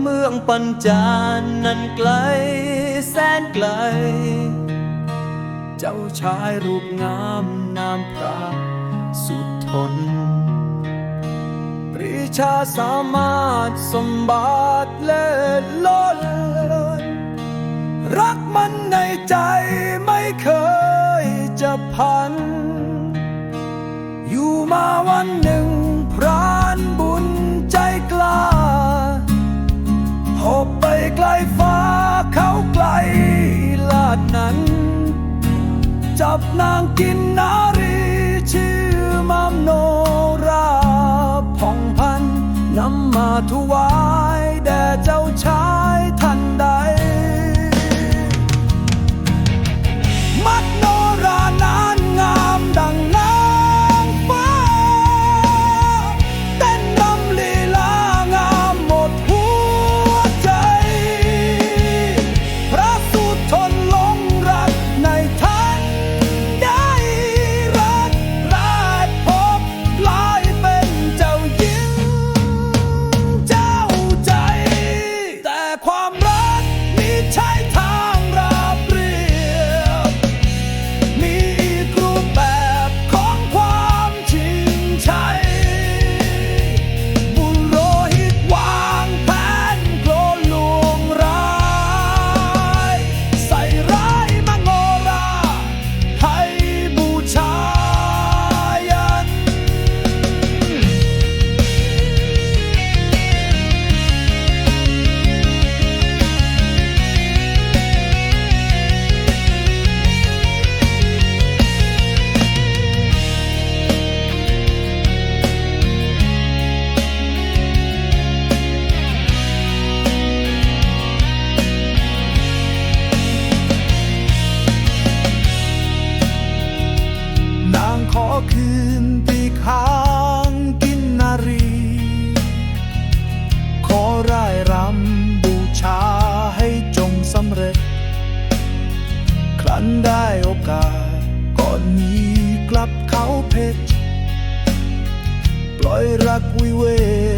เมืองปัญจานนั้นไกลแสนไกล เจ้าชายรูปงามนามพระสุดทน ปรีชาสามารถสมบัติเลิศล้นรักมันในใจไม่เคยจะพัน อยู่มาวันหนึ่ง ไกลฟ้าเขาไกลลาดนั้น จับนางกินนารีชื่อมามโนราผ่องพันธุ์นำมาทวา คืนข้างกินนารี ขอรายรำบูชาให้จงสำเร็จ ครั้นได้โอกาสก่อนนี้กลับเขาเพชร ปล่อยรักวิเวก